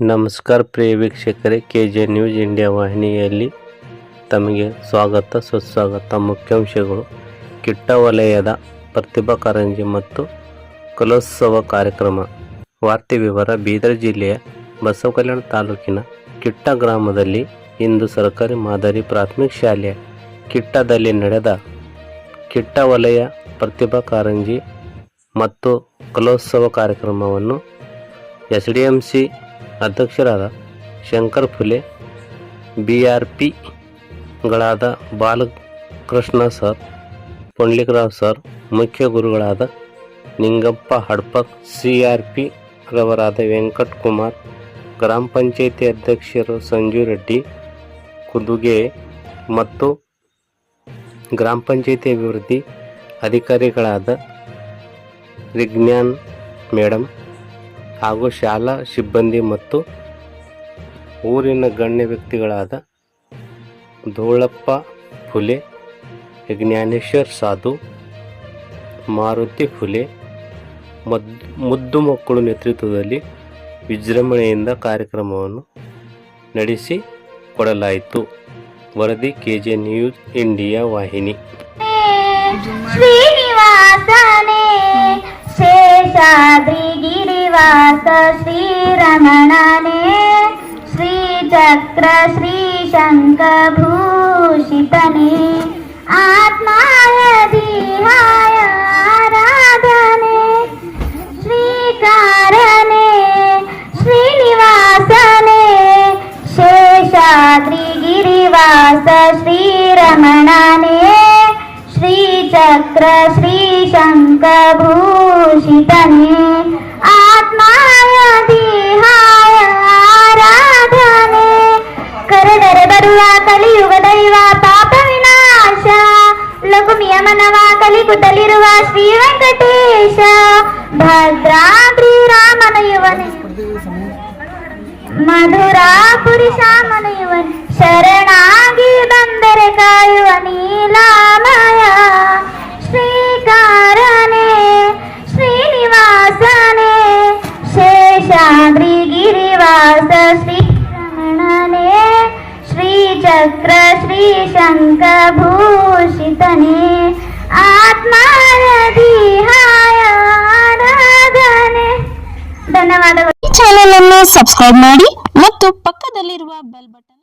ನಮಸ್ಕಾರ ಪ್ರಿಯ ವೀಕ್ಷಕರೇ K J news India ವಾಹಿನಿಯಲ್ಲಿ ತಮಗೆ ಸ್ವಾಗತ, ಸುಸ್ವಾಗತ, ಮುಖ್ಯಾಂಶಗಳು. ಕಿಟ್ಟ ವಲಯದ ಪ್ರತಿಭಾ ಕಾರಂಜಿ ಮತ್ತು ಕಲೋತ್ಸವ ಕಾರ್ಯಕ್ರಮ. ವಾರ್ತೆ ವಿವರ, ಬೀದರ್ ಜಿಲ್ಲೆಯ ಬಸವಕಲ್ಯಾಣ ತಾಲೂಕಿನ ಕಿಟ್ಟ ಗ್ರಾಮದಲ್ಲಿ ಇಂದು ಸರ್ಕಾರಿ ಮಾದರಿ ಪ್ರಾಥಮಿಕ ಶಾಲೆಯ ಕಿಟ್ಟದಲ್ಲಿ ನಡೆದ ಕಿಟ್ಟ ವಲಯ ಪ್ರತಿಭಾ ಕಾರಂಜಿ ಮತ್ತು ಕಲೋತ್ಸವ ಕಾರ್ಯಕ್ರಮವನ್ನು ಎಸ್ ಡಿ ಎಂ ಸಿ ಅಧ್ಯಕ್ಷರಾದ ಶಂಕರ್ ಫುಲೆ ಬಿ ಆರ್ ಪಿಗಳಾದ ಬಾಲಕೃಷ್ಣ ಸರ್, ಪುಂಡ್ಲಿಕರಾವ್ ಸರ್, ಮುಖ್ಯ ಗುರುಗಳಾದ Ningappa Hadpak C R P ರವರಾದ Venkat Kumar, ಗ್ರಾಮ ಪಂಚಾಯಿತಿ ಅಧ್ಯಕ್ಷರು ಸಂಜು ರೆಡ್ಡಿ, ಕುದುಗೆ ಮತ್ತು ಗ್ರಾಮ ಪಂಚಾಯಿತಿ ಅಭಿವೃದ್ಧಿ ಅಧಿಕಾರಿಗಳಾದ ವಿಜ್ಞಾನ್ ಮೇಡಮ್ ಹಾಗೂ ಶಾಲಾ, ಸಿಬ್ಬಂದಿ ಮತ್ತು ಊರಿನ ಗಣ್ಯ ವ್ಯಕ್ತಿಗಳಾದ ಧೋಳಪ್ಪ ಫುಲೆ, ಜ್ಞಾನೇಶ್ವರ್ ಸಾಧು, ಮಾರುತಿ ಫುಲೆ, ಮದ್, ಮುದ್ದು ಮಕ್ಕಳು ನೇತೃತ್ವದಲ್ಲಿ ವಿಜೃಂಭಣೆಯಿಂದ ಕಾರ್ಯಕ್ರಮವನ್ನು ನಡೆಸಿ ಕೊಡಲಾಯಿತು. ವರದಿ ಕೆ ಜೆ ನ್ಯೂಸ್ ಇಂಡಿಯಾ ವಾಹಿನಿ. ಶ್ರೀನಿವಾಸನೇ, ಶೇಷಾದ್ರಿ वास श्रीरमणने श्रीचक्र श्रीशङ्खभूषितने आत्माय धीनाय आराधने श्रीकारणे श्रीनिवासने शेषाद्रिगिरिवास श्रीरमणने श्री ಶ್ರೀರಮಣನೇ ಶ್ರೀಚಕ್ರ ಶ್ರೀಶಂಕ ಭೂಷಿತನೇ ಆತ್ಮಾಯ ದೇಹಾಯ ಆರಾಧನೆ ಕರೆದರೆ ಬರುವ ಕಲಿಯುಗ ದೈವ ಪಾಪ ವಿನಾಶ ಲಘುಮಿಯ ಮನವ ಕಲಿಗುತ್ತಲಿರುವ ಶ್ರೀ ವೆಂಕಟೇಶ ಭದ್ರಾದ್ರಿ ರಾಮನ ಯುವನೆ ಮಧುರಾಪುರಿ ಶಾಮನಯುವನ್ ಶರಣಾಗಿ ಬಂದರೆ ಕಾಯುವ ದೇಹಾಯ ಆರಾಧನೆ. ಧನ್ಯವಾದಗಳು. ಚಾನೆಲ್ ಅನ್ನು ಸಬ್ಸ್ಕ್ರೈಬ್ ಮಾಡಿ ಮತ್ತು ಪಕ್ಕದಲ್ಲಿರುವ ಬೆಲ್ ಬಟನ್